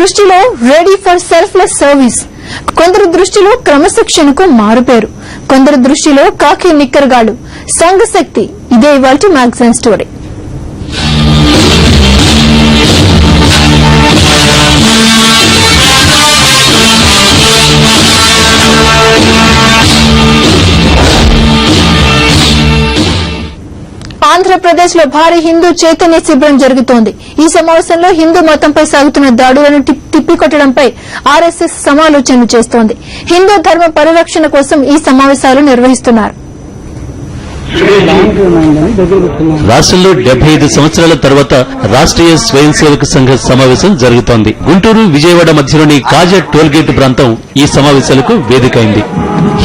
దృష్టిలో ready for selfless service కొందరు దృష్టిలో క్రమశిక్షణకు మారుపేరు. కొందరు దృష్టిలో కాకి నిక్కరగాడు సంఘశక్తి ఇదే ఇవాళ మ్యాగజైన్ స్టోరీ ఆంధ్రప్రదేశ్లో భారీ హిందూ చైతన్య శిబిరం జరుగుతోంది. ఈ సమావేశంలో హిందూ మతంపై సాగుతున్న దాడులను తిప్పికొట్టడంపై ఆర్ఎస్ఎస్ సమాలోచనలు చేస్తోంది. హిందూ ధర్మ పరిరక్షణ కోసం ఈ సమావేశాలు నిర్వహిస్తున్నారు. రాష్ట్రంలో డెబ్బై ఐదు సంవత్సరాల తర్వాత రాష్ట్రీయ స్వయం సేవక సంఘ సమావేశం జరుగుతోంది. గుంటూరు విజయవాడ మధ్యలోని కాజా టోల్గేట్ ప్రాంతం ఈ సమావేశాలకు వేదికైంది.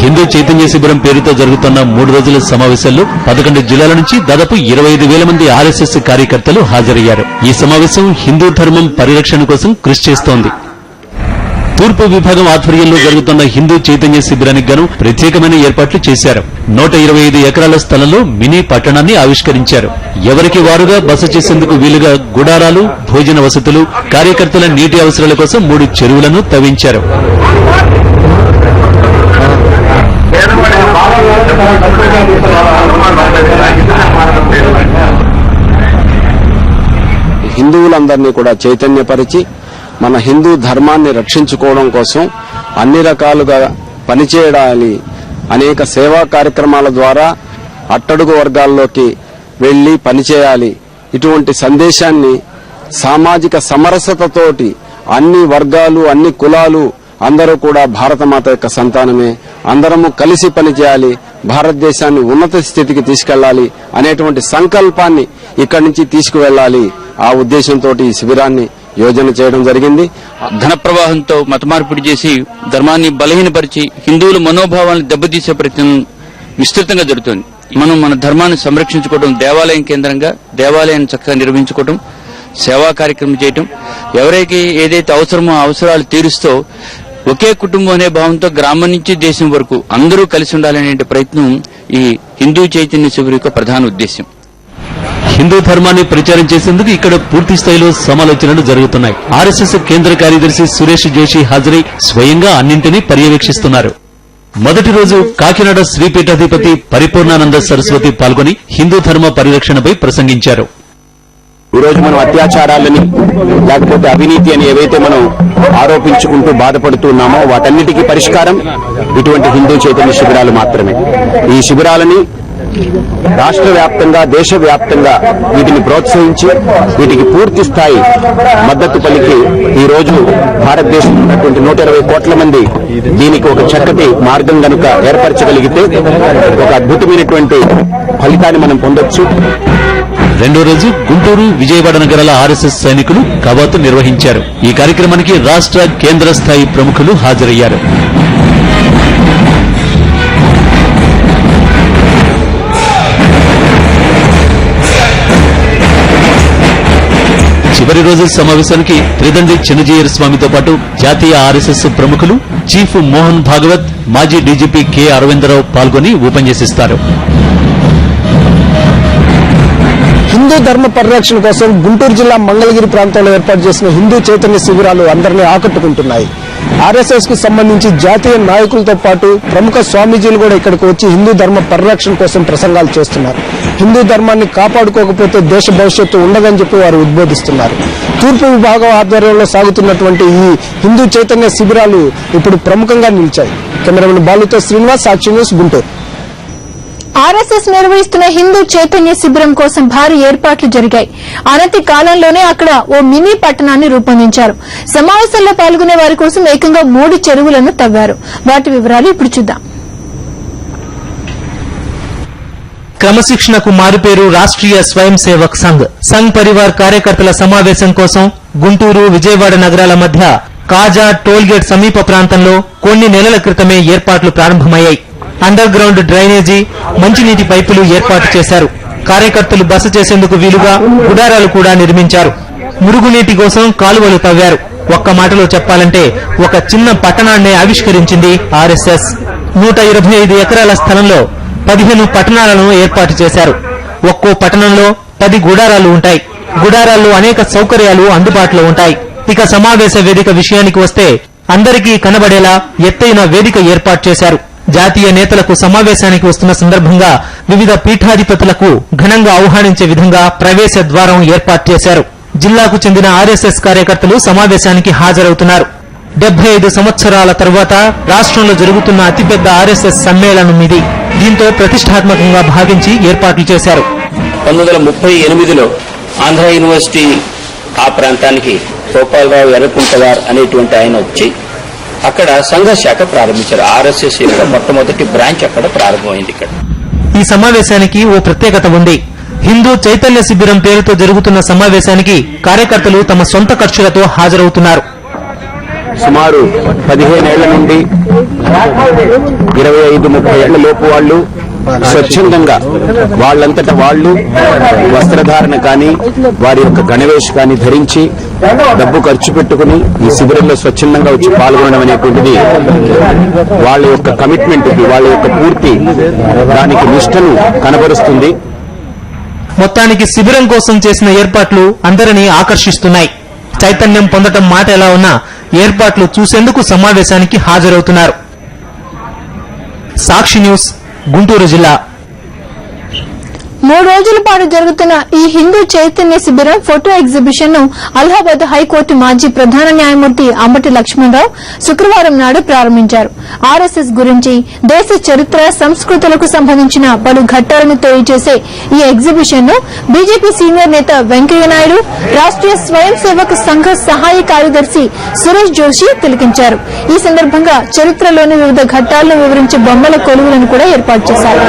హిందూ చైతన్య శిబిరం పేరుతో జరుగుతున్న మూడు రోజుల సమావేశాల్లో పదకొండు జిల్లాల నుంచి దాదాపు ఇరవై ఐదు వేల మంది ఆర్ఎస్ఎస్ కార్యకర్తలు హాజరయ్యారు. ఈ సమావేశం హిందూ ధర్మం పరిరక్షణ కోసం కృషి చేస్తోంది. తూర్పు విభాగం ఆధ్వర్యంలో జరుగుతున్న హిందూ చైతన్య శిబిరానికి గాను ప్రత్యేకమైన ఏర్పాట్లు చేశారు. నూట ఇరవై ఐదు ఎకరాల స్థలంలో మినీ పట్టణాన్ని ఆవిష్కరించారు. ఎవరికి వారుగా బస చేసేందుకు వీలుగా గుడారాలు భోజన వసతులు కార్యకర్తల నీటి అవసరాల కోసం మూడు చెరువులను తవ్వించారు. హిందువులందరినీ కూడా చైతన్యపరిచి మన హిందూ ధర్మాన్ని రక్షించుకోవడం కోసం అన్ని రకాలుగా పనిచేయాలి అనేక సేవా కార్యక్రమాల ద్వారా అట్టడుగు వర్గాల్లోకి వెళ్ళి పనిచేయాలి. ఇటువంటి సందేశాన్ని సామాజిక సమరసతతోటి అన్ని వర్గాలు అన్ని కులాలు అందరూ కూడా భారతమాత యొక్క సంతానమే. అందరము కలిసి పనిచేయాలి. భారతదేశాన్ని ఉన్నత స్థితికి తీసుకెళ్ళాలి అనేటువంటి సంకల్పాన్ని ఇక్కడి నుంచి తీసుకువెళ్ళాలి ఆ ఉద్దేశంతో ఈ శిబిరాన్ని యోజన చేయడం జరిగింది. ధన ప్రవాహంతో మతమార్పిడి చేసి ధర్మాన్ని బలహీనపరిచి హిందువుల మనోభావాలను దెబ్బతీసే ప్రయత్నం విస్తృతంగా జరుగుతుంది. మనం మన ధర్మాన్ని సంరక్షించుకోవడం దేవాలయం కేంద్రంగా దేవాలయాన్ని చక్కగా నిర్వహించుకోవడం సేవా కార్యక్రమం చేయటం ఎవరికి ఏదైతే అవసరమో అవసరాలు తీరుస్తో ఒకే కుటుంబం అనే భావంతో గ్రామం నుంచి దేశం వరకు అందరూ కలిసి ఉండాలనే ప్రయత్నం ఈ హిందూ చైతన్య శిబిరం యొక్క ప్రధాన ఉద్దేశం హిందూ ధర్మాన్ని ప్రచారం చేసేందుకు ఇక్కడ పూర్తి స్థాయిలో సమాలోచనలు జరుగుతున్నాయి. ఆర్ఎస్ఎస్ కేంద్ర కార్యదర్శి సురేష్ జోషి హాజరై స్వయంగా అన్నింటినీ పర్యవేక్షిస్తున్నారు. మొదటి రోజు కాకినాడ శ్రీపీఠాధిపతి పరిపూర్ణానంద సరస్వతి పాల్గొని హిందూ ధర్మ పరిరక్షణపై ప్రసంగించారు. ఈ రోజు మనం అత్యాచారాలని లేకపోతే అవినీతి అని ఏవైతే మనం ఆరోపించుకుంటూ బాధపడుతూ ఉన్నామో వాటన్నిటికీ పరిష్కారం ఇటువంటి హిందూ చైతన్య శిబిరాలు మాత్రమే. ఈ శిబిరాలని రాష్ట్ర వ్యాప్తంగా దేశ వ్యాప్తంగా వీటిని ప్రోత్సహించి వీటికి పూర్తి స్థాయి మద్దతు పలికి ఈ రోజు భారతదేశంలో ఉన్నటువంటి నూట ఇరవై కోట్ల మంది దీనికి ఒక చక్కటి మార్గం గనుక ఏర్పరచగలిగితే ఒక అద్భుతమైనటువంటి ఫలితాన్ని మనం పొందొచ్చు. రెండో రోజు గుంటూరు విజయవాడ నగరాల ఆర్ఎస్ఎస్ సైనికులు కవాతు నిర్వహించారు. ఈ కార్యక్రమానికి రాష్ట్ర కేంద్ర స్థాయి ప్రముఖులు హాజరయ్యారు. చివరి రోజు సమావేశానికి త్రిదండ్రి చిన్నజీయర్ స్వామితో పాటు జాతీయ ఆర్ఎస్ఎస్ ప్రముఖులు చీఫ్ మోహన్ భాగవత్ మాజీ డీజీపీ కె అరవిందరావు పాల్గొని ఉపన్యసిస్తారు హిందూ ధర్మ పరిరక్షణ కోసం గుంటూరు జిల్లా మంగళగిరి ప్రాంతంలో ఏర్పాటు చేసిన హిందూ చైతన్య శిబిరాలు అందరినీ ఆకట్టుకుంటున్నాయి. ఆర్ఎస్ఎస్కు సంబంధించి జాతీయ నాయకులతో పాటు ప్రముఖ స్వామీజీలు కూడా ఇక్కడికి వచ్చి హిందూ ధర్మ పరిరక్షణ కోసం ప్రసంగాలు చేస్తున్నారు. హిందూ ధర్మాన్ని కాపాడుకోకపోతే దేశ భవిష్యత్తు ఉండదని చెప్పి వారు ఉద్బోధిస్తున్నారు. తూర్పు విభాగం ఆధ్వర్యంలో సాగుతున్నటువంటి ఈ హిందూ చైతన్య శిబిరాలు ఇప్పుడు ప్రముఖంగా నిలిచాయి. కెమెరామెన్ బాలుతో శ్రీనివాస్ సాక్షి న్యూస్ గుంటూరు. ఆర్ఎస్ఎస్ నిర్వహిస్తున్న హిందూ చైతన్య శిబిరం కోసం భారీ ఏర్పాట్లు జరిగాయి. అనతి కాలంలోనే అక్కడ ఓ మినీ పట్టణాన్ని రూపొందించారు. సమావేశంలో పాల్గొనే వారి కోసం ఏకంగా మూడు చెరువులను తవ్వారు. వాటి వివరాలు ఇప్పుడు చూద్దాం. క్రమశిక్షణకు మారుపేరు రాష్ట్రీయ స్వయం సేవక్ సంఘ్. సంఘ్ పరివార్ కార్యకర్తల సమావేశం కోసం గుంటూరు విజయవాడ నగరాల మధ్య కాజా టోల్గేట్ సమీప ప్రాంతంలో కొన్ని నెలల క్రితమే ఏర్పాట్లు ప్రారంభమయ్యాయి. అండర్ గ్రౌండ్ డ్రైనేజీ మంచినీటి పైపులు ఏర్పాటు చేశారు. కార్యకర్తలు బస చేసేందుకు వీలుగా గుడారాలు కూడా నిర్మించారు. మురుగునీటి కోసం కాలువలు తవ్వారు. ఒక్క మాటలో చెప్పాలంటే ఒక చిన్న పట్టణాన్నే ఆవిష్కరించింది ఆర్ఎస్ఎస్. నూట ఇరవై ఐదు ఎకరాల స్థలంలో పదిహేను పట్టణాలను ఏర్పాటు చేశారు. ఒక్కో పట్టణంలో పది గుడారాలు ఉంటాయి. గుడారాల్లో అనేక సౌకర్యాలు అందుబాటులో ఉంటాయి. ఇక సమావేశ వేదిక విషయానికి వస్తే అందరికీ కనబడేలా ఎత్తైన వేదిక ఏర్పాటు చేశారు. జాతీయ నేతలకు సమావేశానికి వస్తున్న సందర్భంగా వివిధ పీఠాధిపతులకు ఘనంగా ఆహ్వానించే విధంగా ప్రవేశ ద్వారం ఏర్పాటు చేశారు. జిల్లాకు చెందిన ఆర్ఎస్ఎస్ కార్యకర్తలు సమావేశానికి హాజరవుతున్నారు. డెబ్బై ఐదు సంవత్సరాల తర్వాత రాష్ట్రంలో జరుగుతున్న అతిపెద్ద ఆర్ఎస్ఎస్ సమ్మేళనం ఇది. దీంతో ప్రతిష్టాత్మకంగా భావించి ఏర్పాట్లు చేశారు. పంతొమ్మిది ముప్పై ఎనిమిదిలో ఆంధ్ర యూనివర్సిటీ ఆ ప్రాంతానికి గోపాలరావు ఎర్రకుంటవార్ అనేటువంటి ఆయన వచ్చి అక్కడ సంఘ శాఖ ప్రారంభించారు. ఆర్ఎస్ఎస్ యొక్క మొట్టమొదటి బ్రాంచ్ అక్కడ ప్రారంభమైంది ఇక్కడ. ఈ సమావేశానికి ఓ ప్రత్యేకత ఉంది. హిందూ చైతన్య శిబిరం పేరుతో జరుగుతున్న సమావేశానికి కార్యకర్తలు తమ సొంత ఖర్చులతో హాజరవుతున్నారు. సుమారు పదిహేనేళ్ళ నుండి ఇరవై ఐదు ముప్పై ఏళ్ళ లోపు వాళ్ళు స్వచ్ఛందంగా వాళ్ళంతట వాళ్ళు వస్త్రధారణ కానీ వారి యొక్క గణవేష్ కానీ ధరించి డబ్బు ఖర్చు పెట్టుకుని ఈ శిబిరంలో స్వచ్ఛందంగా వచ్చి పాల్గొనడం అనేటువంటిది వాళ్ళ యొక్క కమిట్మెంట్ వాళ్ళ యొక్క పూర్తి దానికి నిష్టను కనబరుస్తుంది. మొత్తానికి శిబిరం కోసం చేసిన ఏర్పాట్లు అందరినీ ఆకర్షిస్తున్నాయి. చైతన్యం పొందటం మాట ఎలా ఉన్నా ఏర్పాట్లు చూసేందుకు సమావేశానికి హాజరవుతున్నారు. సాక్షి న్యూస్ గుంటూరు జిల్లా మూడు రోజుల పాటు జరుగుతున్న ఈ హిందూ చైతన్య శిబిరం ఫోటో ఎగ్జిబిషన్ను అలహాబాద్ హైకోర్టు మాజీ ప్రధాన న్యాయమూర్తి అంబటి లక్ష్మణరావు శుక్రవారం నాడు ప్రారంభించారు. ఆర్ఎస్ఎస్ గురించి దేశ చరిత్ర సంస్కృతులకు సంబంధించిన పలు ఘట్టాలను తెలియజేసే ఈ ఎగ్జిబిషన్ను బీజేపీ సీనియర్ నేత వెంకయ్యనాయుడు రాష్ట్రీయ స్వయం సేవక సంఘ సహాయ కార్యదర్శి సురేష్ జోషి తిలకించారు. ఈ సందర్భంగా చరిత్రలోని వివిధ ఘట్టాలను వివరించే బొమ్మల కొలువులను కూడా ఏర్పాటు చేశారు.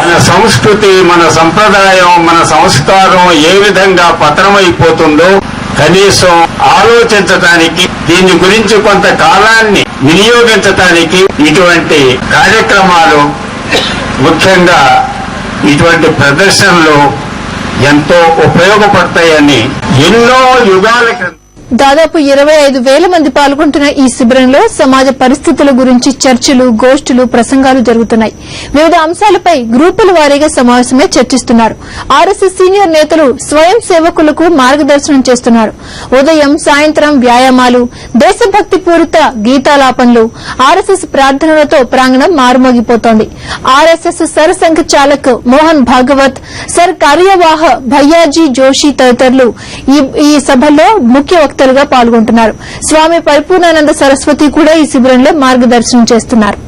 మన సంస్కృతి మన సంప్రదాయం మన సంస్కారం ఏ విధంగా పతనమైపోతుందో కనీసం ఆలోచించటానికి దీని గురించి కొంత కాలాన్ని వినియోగించటానికి ఇటువంటి కార్యక్రమాలు ముఖ్యంగా ఇటువంటి ప్రదర్శనలు ఎంతో ఉపయోగపడతాయని ఎన్నో యుగాల క్రితం దాదాపు ఇరవై ఐదు వేల మంది పాల్గొంటున్న ఈ శిబిరంలో సమాజ పరిస్థితుల గురించి చర్చలు గోష్ఠులు ప్రసంగాలు జరుగుతున్నాయి. వివిధ అంశాలపై గ్రూపుల వారీగా సమావేశమై చర్చిస్తున్నారు. ఆర్ఎస్ఎస్ సీనియర్ నేతలు స్వయం సేవకులకు మార్గదర్శనం చేస్తున్నారు. ఉదయం సాయంత్రం వ్యాయామాలు దేశభక్తి పూరిత గీతాలాపనలు ఆర్ఎస్ఎస్ ప్రార్థనలతో ప్రాంగణం మారుమోగిపోతోంది. ఆర్ఎస్ఎస్ సరసంఘ చాలక్ మోహన్ భాగవత్ సర్ కార్యవాహ భయ్యాజీ జోషి తదితరులు ఈ- ఈ సభలో ముఖ్య వక్తలుగా పాల్గొంటున్నారు. స్వామి పరిపూర్ణానంద సరస్వతి కూడా ఈ శిబిరంలో మార్గదర్శనం చేస్తున్నారు.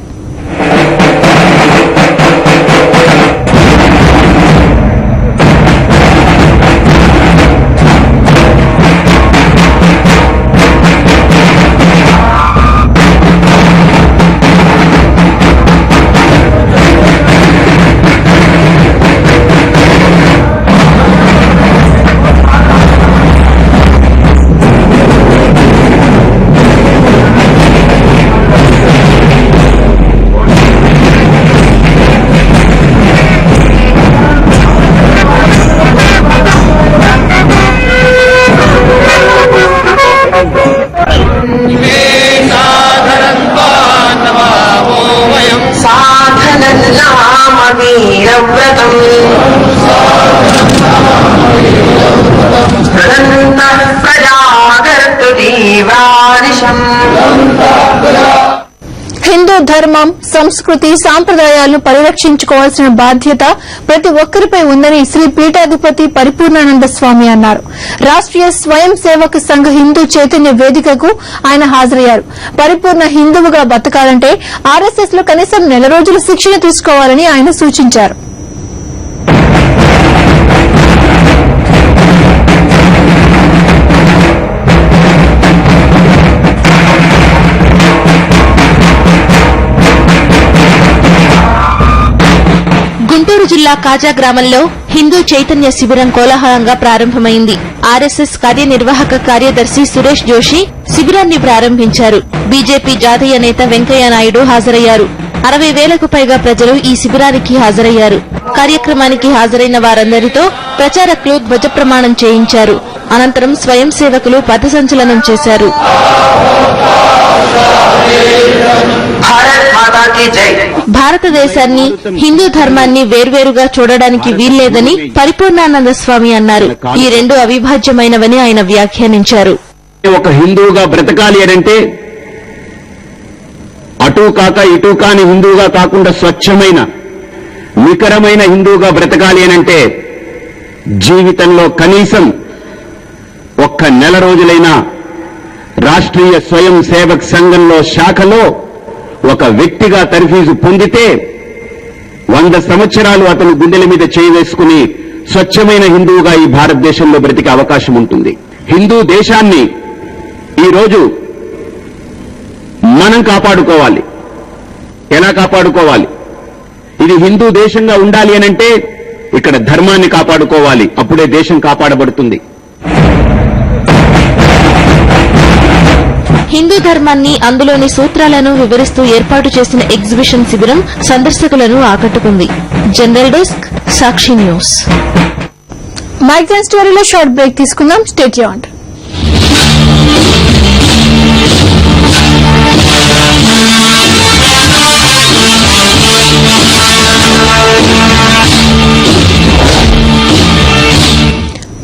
హిందూ ధర్మం సంస్కృతి సాంప్రదాయాలను పరిరక్షించుకోవాల్సిన బాధ్యత ప్రతి ఒక్కరిపై ఉందని శ్రీ పీఠాధిపతి పరిపూర్ణానంద స్వామి అన్నారు. రాష్ట్రీయ స్వయం సేవక సంఘ హిందూ చైతన్య వేదికకు ఆయన హాజరయ్యారు. పరిపూర్ణ హిందువుగా బతకాలంటే ఆర్ఎస్ఎస్లో కనీసం నెల రోజులు శిక్షణ తీసుకోవాలని ఆయన సూచించారు. గుంటూరు జిల్లా కాజా గ్రామంలో హిందూ చైతన్య శిబిరం కోలాహలంగా ప్రారంభమైంది. ఆర్ఎస్ఎస్ కార్యనిర్వాహక కార్యదర్శి సురేష్ జోషి శిబిరాన్ని ప్రారంభించారు. బీజేపీ జాతీయ నేత వెంకయ్య నాయుడు హాజరయ్యారు. అరవై వేలకు పైగా ప్రజలు ఈ శిబిరానికి హాజరయ్యారు. కార్యక్రమానికి హాజరైన వారందరితో ప్రచారకులు ధ్వజ ప్రమాణం చేయించారు. అనంతరం స్వయం సేవకులు పథసంచలనం చేశారు. భారతదేశాన్ని హిందూ ధర్మాన్ని వేర్వేరుగా చూడడానికి వీల్లేదని పరిపూర్ణానంద స్వామి అన్నారు. ఈ రెండు అవిభాజ్యమైనవని ఆయన వ్యాఖ్యానించారు. ఒక హిందువుగా బ్రతకాలి అంటే అటు కాక ఇటు కాని హిందువుగా కాకుండా స్వచ్ఛమైన నికరమైన హిందువుగా బ్రతకాలి అంటే జీవితంలో కనీసం ఒక్క నెల రోజులైనా రాష్ట్రీయ స్వయం సేవక్ సంఘంలో శాఖలో ఒక వ్యక్తిగా తర్ఫీజు పొందితే వంద సంవత్సరాలు అతను గుండెల మీద చేయి వేసుకుని స్వచ్ఛమైన హిందువుగా ఈ భారతదేశంలో బ్రతికే అవకాశం ఉంటుంది. హిందూ దేశాన్ని ఈరోజు మనం కాపాడుకోవాలి. ఎలా కాపాడుకోవాలి? ఇది హిందూ దేశంగా ఉండాలి అనంటే ఇక్కడ ధర్మాన్ని కాపాడుకోవాలి. అప్పుడే దేశం కాపాడబడుతుంది. హిందూ ధర్మాన్ని అందులోని సూత్రాలను వివరిస్తూ ఏర్పాటు చేసిన ఎగ్జిబిషన్ శిబిరం సందర్శకులను ఆకట్టుకుంది. General desk Sakshi news. Magazine స్టోరీలో షార్ట్ బ్రేక్ తీసుకుందాం. Stay Yoon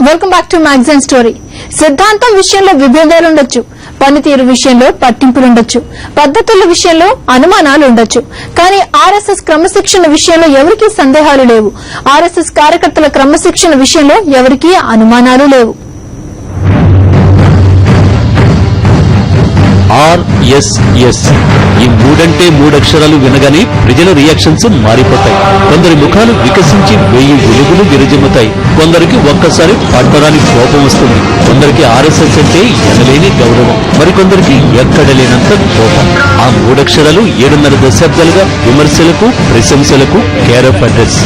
welcome back to magazine story సిద్ధాంతం విషయంలో విభేదాలు ఉండొచ్చు పనితీరు విషయంలో పట్టింపులుండొచ్చు. పద్ధతుల విషయంలో అనుమానాలు ఉండొచ్చు కానీ ఆర్ఎస్ఎస్ క్రమశిక్షణ విషయంలో ఎవరికీ సందేహాలు లేవు. ఆర్ఎస్ఎస్ కార్యకర్తల క్రమశిక్షణ విషయంలో ఎవరికీ అనుమానాలు లేవు. ఆర్ఎస్ఎస్. ఈ మూడంటే మూడక్షరాలు వినగానే ప్రజల రియాక్షన్స్ మారిపోతాయి. కొందరి ముఖాలు వికసించి వెయ్యి వెలుగులు విరజిమ్ముతాయి కొందరికి ఒక్కసారి పట్టరాని కోపం వస్తుంది. కొందరికి ఆర్ఎస్ఎస్ అంటే ఎనలేని గౌరవం. మరికొందరికి ఎక్కడ లేనంత కోపం. ఆ మూడక్షరాలు ఏడున్నర దశాబ్దాలుగా విమర్శలకు ప్రశంసలకు కేర్ ఆఫ్ అడ్రస్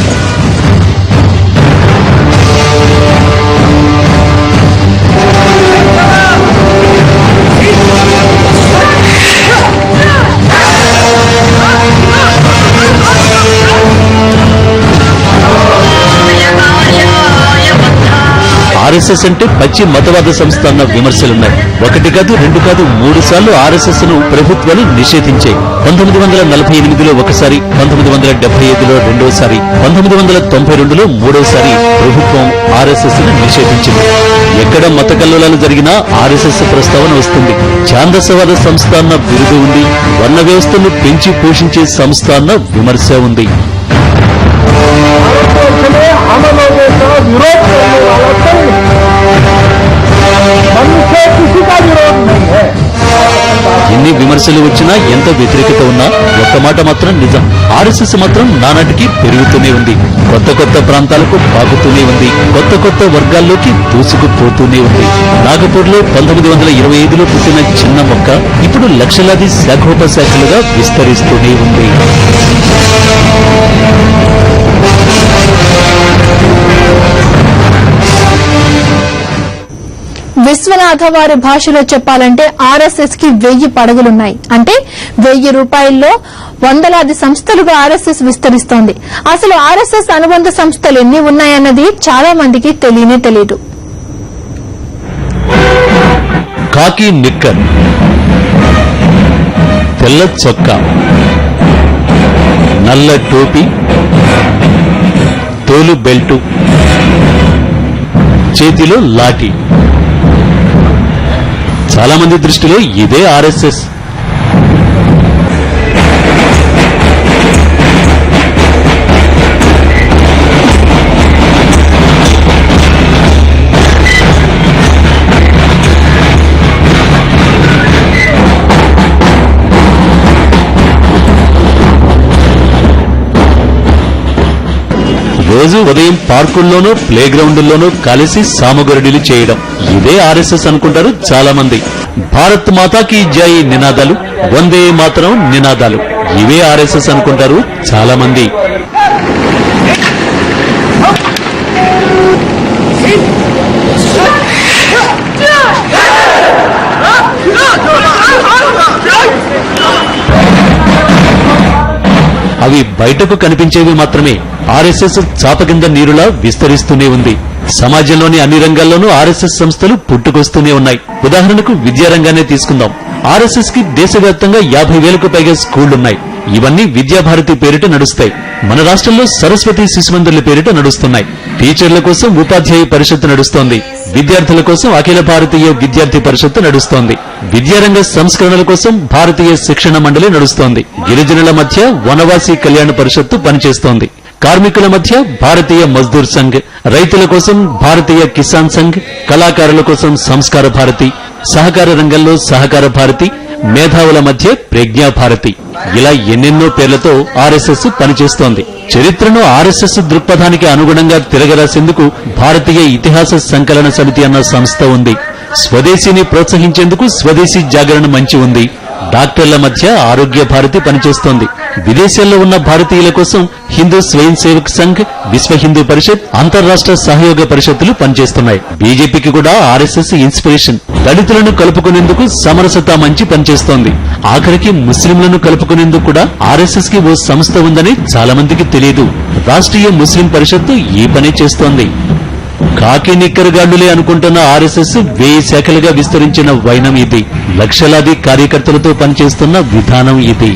ఆర్ఎస్ఎస్ అంటే పచ్చి మతవాద సంస్థ అన్న విమర్శలున్నాయి. ఒకటి కాదు రెండు కాదు మూడు సార్లు ఆర్ఎస్ఎస్ను ప్రభుత్వాలు నిషేధించాయి. పంతొమ్మిది వందల నలభై ఎనిమిదిలో ఒకసారి పంతొమ్మిది వందల డెబ్బై ఐదులో రెండోసారి పంతొమ్మిది వందల తొంభై రెండులో మూడోసారి ప్రభుత్వం ఆర్ఎస్ఎస్ను నిషేధించింది. ఎక్కడ మత కల్లోలాలు జరిగినా ఆర్ఎస్ఎస్ ప్రస్తావన వస్తుంది. ఛాందసవాద సంస్థ అన్న బిరుదు ఉంది. వర్ణ వ్యవస్థను పెంచి పోషించే సంస్థ అన్న విమర్శ ఉంది. విరోధ విమర్శలు వచ్చినా ఎంత వ్యతిరేకత ఉన్నా ఒక్క మాట మాత్రం నిజం. ఆర్ఎస్ఎస్ మాత్రం నానాటికి పెరుగుతూనే ఉంది. కొత్త కొత్త ప్రాంతాలకు పాకుతూనే ఉంది. కొత్త కొత్త వర్గాల్లోకి దూసుకుపోతూనే ఉంది. నాగపూర్లో పంతొమ్మిది వందల ఇరవై ఐదులో పుట్టిన చిన్న మొక్క ఇప్పుడు లక్షలాది శాఖోపశాఖలుగా విస్తరిస్తూనే ఉంది. విశ్వనాథ వారి భాషలో చెప్పాలంటే ఆర్ఎస్ఎస్కి వెయ్యి పడగలున్నాయి. అంటే వెయ్యి రూపాయల్లో వందలాది సంస్థలుగా ఆర్ఎస్ఎస్ విస్తరిస్తోంది. అసలు ఆర్ఎస్ఎస్ అనుబంధ సంస్థలు ఎన్ని ఉన్నాయన్నది చాలా మందికి తెలియనే తెలియదు కాకి నిక్కర్ తెల్ల చొక్కా నల్ల టోపీ తోలు బెల్టు చేతిలో లాఠీ. చాలామంది దృష్టిలో ఇదే ఆర్ఎస్ఎస్. రోజు ఉదయం పార్కుల్లోనూ ప్లే గ్రౌండ్లోనూ కలిసి సామగరుడిలు చేయడం. ఇదే ఆర్ఎస్ఎస్ అనుకుంటారు చాలా మంది భారత్ మాతాకి జై నినాదాలు వందే మాత్రం నినాదాలు. ఇవే ఆర్ఎస్ఎస్ అనుకుంటారు చాలా మంది అవి బయటకు కనిపించేవి మాత్రమే. ఆర్ఎస్ఎస్ చాప కింద నీరులా విస్తరిస్తూనే ఉంది. సమాజంలోని అన్ని రంగాల్లోనూ ఆర్ఎస్ఎస్ సంస్థలు పుట్టుకొస్తూనే ఉన్నాయి. ఉదాహరణకు విద్యారంగానే తీసుకుందాం. ఆర్ఎస్ఎస్కి దేశవ్యాప్తంగా యాభై వేలకు పైగా స్కూళ్ళున్నాయి ఇవన్నీ విద్యాభారతి పేరిట నడుస్తాయి. మన రాష్ట్రంలో సరస్వతి శిశుమందిర్ల పేరిట నడుస్తున్నాయి. టీచర్ల కోసం ఉపాధ్యాయ పరిషత్తు నడుస్తోంది. విద్యార్థుల కోసం అఖిల భారతీయ విద్యార్థి పరిషత్తు నడుస్తోంది. విద్యారంగ సంస్కరణల కోసం భారతీయ శిక్షణ మండలి నడుస్తోంది. గిరిజనుల మధ్య వనవాసి కళ్యాణ పరిషత్తు పనిచేస్తోంది. కార్మికుల మధ్య భారతీయ మజ్దూర్ సంఘ్ రైతుల కోసం భారతీయ కిసాన్ సంఘ్ కళాకారుల కోసం సంస్కార భారతి సహకార రంగంలో సహకార భారతి మేధావుల మధ్య ప్రజ్ఞా భారతి. ఇలా ఎన్నెన్నో పేర్లతో ఆర్ఎస్ఎస్ పనిచేస్తోంది. చరిత్రను ఆర్ఎస్ఎస్ దృక్పథానికి అనుగుణంగా తిరగరాసేందుకు భారతీయ ఇతిహాస సంకలన సమితి అన్న సంస్థ ఉంది. స్వదేశీని ప్రోత్సహించేందుకు స్వదేశీ జాగరణ మంచి ఉంది. డాక్టర్ల మధ్య ఆరోగ్య భారతి పనిచేస్తోంది. విదేశాల్లో ఉన్న భారతీయుల కోసం హిందూ స్వయం సేవక్ సంఘ్ విశ్వ హిందూ పరిషత్ అంతర్రాష్ట్ర సహయోగ పరిషత్తులు పనిచేస్తున్నాయి. బీజేపీకి కూడా ఆర్ఎస్ఎస్ ఇన్స్పిరేషన్. దళితులను కలుపుకునేందుకు సమరసత మంచి పనిచేస్తోంది. ఆఖరికి ముస్లింలను కలుపుకునేందుకు కూడా ఆర్ఎస్ఎస్కి ఓ సంస్థ ఉందని చాలా మందికి తెలియదు. రాష్ట్రీయ ముస్లిం పరిషత్తు ఈ పనే చేస్తోంది. కాకి నిక్కరగాళ్ళులే అనుకుంటున్న ఆర్ఎస్ఎస్ వేయి శాఖలుగా విస్తరించిన వైనం ఇది లక్షలాది కార్యకర్తలతో పనిచేస్తున్న విధానం ఇది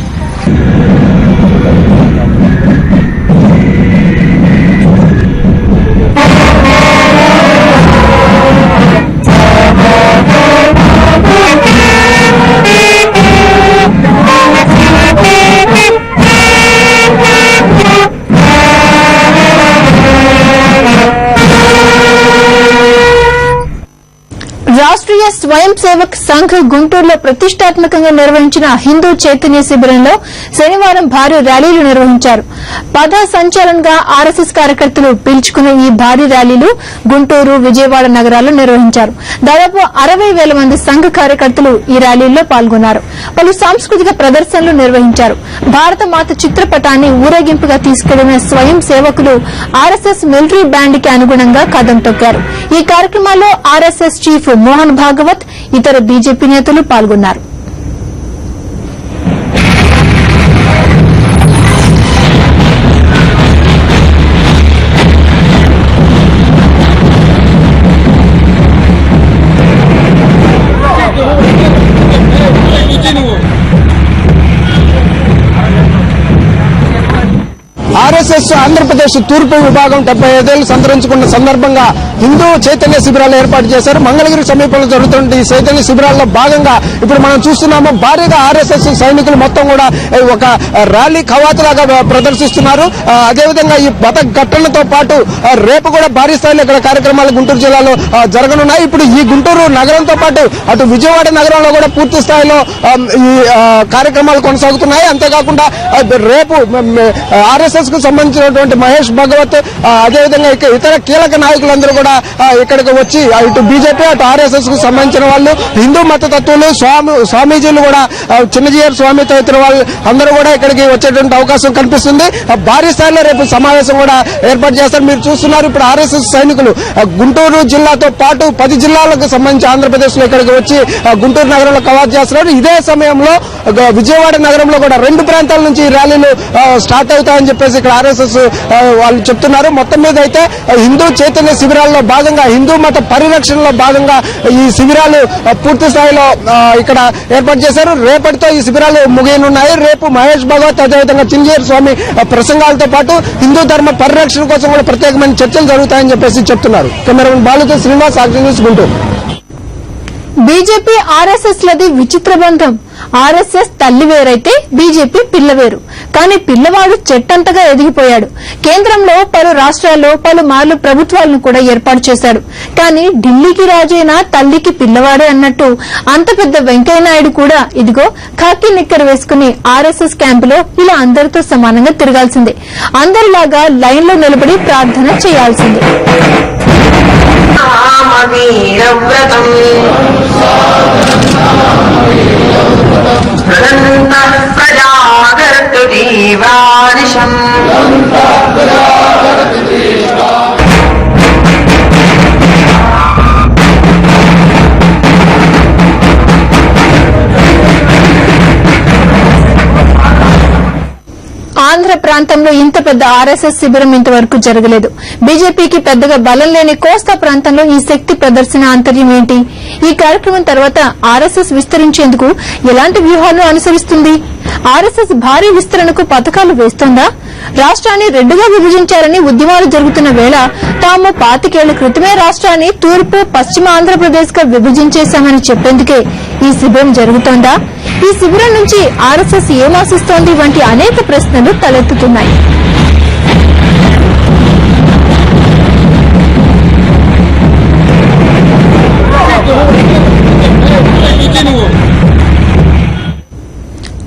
రాష్ట్రీయ స్వయం సేవక్ సంఘ్ గుంటూరులో ప్రతిష్టాత్మకంగా నిర్వహించిన హిందూ చైతన్య శిబిరంలో శనివారం భారీ ర్యాలీలు నిర్వహించారు. పద సంచలనంగా ఆర్ఎస్ఎస్ కార్యకర్తలు పిలుచుకున్న ఈ భారీ ర్యాలీలు గుంటూరు విజయవాడ నగరాల్లో నిర్వహించారు. దాదాపు అరవై వేల మంది సంఘ కార్యకర్తలు ఈ ర్యాలీల్లో పాల్గొన్నారు. పలు సాంస్కృతిక ప్రదర్శనలు నిర్వహించారు. భారత మాత చిత్రపటాన్ని ఊరేగింపుగా తీసుకెళ్ళిన స్వయం సేవకులు ఆర్ఎస్ఎస్ మిలిటరీ బ్యాండ్కి అనుగుణంగా కదం తొక్కారు. ఈ కార్యక్రమాల్లో ఆర్ఎస్ఎస్ చీఫ్ మోహన్ భాగ్ భాగవత్ ఇతర బీజేపీ నేతలు పాల్గొన్నారు. ఆర్ఎస్ఎస్ ఆంధ్రప్రదేశ్ తూర్పు విభాగం డెబ్బై ఐదేళ్ళు సంతరించుకున్న సందర్భంగా హిందూ చైతన్య శిబిరాలు ఏర్పాటు చేశారు. మంగళగిరి సమీపంలో జరుగుతున్న ఈ చైతన్య శిబిరాల్లో భాగంగా ఇప్పుడు మనం చూస్తున్నాము భారీగా ఆర్ఎస్ఎస్ సైనికులు మొత్తం కూడా ఒక ర్యాలీ కవాతులాగా ప్రదర్శిస్తున్నారు. అదేవిధంగా ఈ మత ఘటనతో పాటు రేపు కూడా భారీ స్థాయిలో ఇక్కడ కార్యక్రమాలు గుంటూరు జిల్లాలో జరగనున్నాయి. ఇప్పుడు ఈ గుంటూరు నగరంతో పాటు అటు విజయవాడ నగరంలో కూడా పూర్తి స్థాయిలో ఈ కార్యక్రమాలు కొనసాగుతున్నాయి. అంతేకాకుండా రేపు ఆర్ఎస్ఎస్ కు సంబంధించినటువంటి మహేష్ భగవత్ అదేవిధంగా ఇక ఇతర కీలక నాయకులందరూ కూడా ఇక్కడికి వచ్చి ఇటు బీజేపీ అటు ఆర్ఎస్ఎస్కు సంబంధించిన వాళ్ళు హిందూ మత తత్వాలు స్వామి స్వామీజీలు కూడా చిన్నజీఆర్ స్వామి తదితర వాళ్ళు అందరూ కూడా ఇక్కడికి వచ్చేటువంటి అవకాశం కనిపిస్తుంది భారీ స్థాయిలో రేపు సమావేశం కూడా ఏర్పాటు చేస్తారు. మీరు చూస్తున్నారు ఇప్పుడు ఆర్ఎస్ఎస్ సైనికులు. గుంటూరు జిల్లాతో పాటు పది జిల్లాలకు సంబంధించి ఆంధ్రప్రదేశ్లో ఇక్కడికి వచ్చి గుంటూరు నగరంలో కవాత్ చేస్తున్నారు. ఇదే సమయంలో విజయవాడ నగరంలో కూడా రెండు ప్రాంతాల నుంచి ఈ ర్యాలీలు స్టార్ట్ అవుతాయని చెప్పేసి ఇక్కడ ఆర్ఎస్ఎస్ వాళ్ళు చెప్తున్నారు. మొత్తం మీద అయితే హిందూ చైతన్య శిబిరాల్లో భాగంగా హిందూ మత పరిరక్షణలో భాగంగా ఈ శిబిరాలు పూర్తి స్థాయిలో ఇక్కడ ఏర్పాటు చేశారు. రేపటితో ఈ శిబిరాలు ముగియనున్నాయి. రేపు మహేష్ భగవత్ అదేవిధంగా చింజేర్ స్వామి ప్రసంగాలతో పాటు హిందూ ధర్మ పరిరక్షణ కోసం కూడా ప్రత్యేకమైన చర్చలు జరుగుతాయని చెప్పేసి చెప్తున్నారు. కెమెరామెన్ బాలుతో శ్రీనివాస్ ఆగ్రహ బీజేపీ ఆర్ఎస్ఎస్ లది విచిత్ర బంధం. ఆర్ఎస్ఎస్ తల్లి వేరైతే బీజేపీ పిల్లవేరు కానీ పిల్లవాడు చెట్టంతగా ఎదిగిపోయాడు. కేంద్రంలో పలు రాష్ట్రాల్లో పలు మార్లు ప్రభుత్వాలను కూడా ఏర్పాటు చేశాడు. కానీ ఢిల్లీకి రాజైన తల్లికి పిల్లవాడే అన్నట్టు అంత పెద్ద వెంకయ్యనాయుడు కూడా ఇదిగో ఖాకీ నిక్కర్ వేసుకుని ఆర్ఎస్ఎస్ క్యాంపులో ఇలా అందరితో సమానంగా తిరగాల్సిందే. అందరిలాగా లైన్లో నిలబడి ప్రార్థన చేయాల్సిందే. రామవీరవ్రతం. ప్రజాగర్తు జీవానిశం. పెద్ద ఆర్ఎస్ఎస్ శిబిరం ఇంతవరకు జరగలేదు. బీజేపీకి పెద్దగా బలం లేని కోస్తా ప్రాంతంలో ఈ శక్తి ప్రదర్శన ఆంతర్యం ఏంటి? ఈ కార్యక్రమం తర్వాత ఆర్ఎస్ఎస్ విస్తరించేందుకు ఎలాంటి వ్యూహాలను అనుసరిస్తుంది? ఆర్ఎస్ఎస్ భారీ విస్తరణకు పథకాలు వేస్తోందా? రాష్ట్రాన్ని రెండుగా విభజించారని ఉద్యమాలు జరుగుతున్న వేళ తాము పాతికేళ్ళ క్రితమే రాష్ట్రాన్ని తూర్పు పశ్చిమ ఆంధ్రప్రదేశ్గా విభజించేశామని చెప్పేందుకే ఈ శిబిరం జరుగుతోందా? ఈ శిబిరం నుంచి ఆర్ఎస్ఎస్ ఏమాశిస్తోంది వంటి అనేక ప్రశ్నలు తలెత్తుతున్నాయి.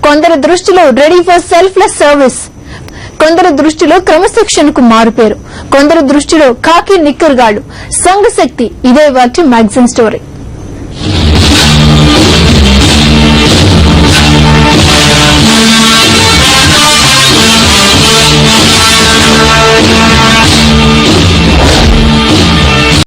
కొందరి దృష్టిలో ready for selfless service కొందరి దృష్టిలో క్రమశిక్షణ కు మారుపేరు. కొందరి దృష్టిలో కాకి నిక్కరుగాళ్ళు సంఘశక్తి ఇదే వాటి మ్యాగ్జిన్ స్టోరీ